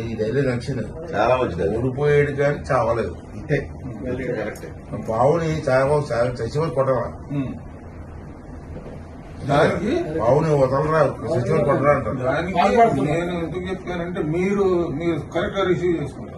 ఈ ధైర్యం నచ్చింది చాలా మంచిది. అది. ఓడిపోయాడు కానీ చావలేదు. ఇంతే. కరెక్టే పావుని చావ చచ్చిపోయి కొట్టాల ఉం. దానికి వదలరా? చచ్చిపోయి కొట్టరా అంటారు. దానికి నేను ఎందుకు చెప్పానంటే మీరు మీరు కరెక్ట్గా రిసీవ్ చేసుకుంటారు.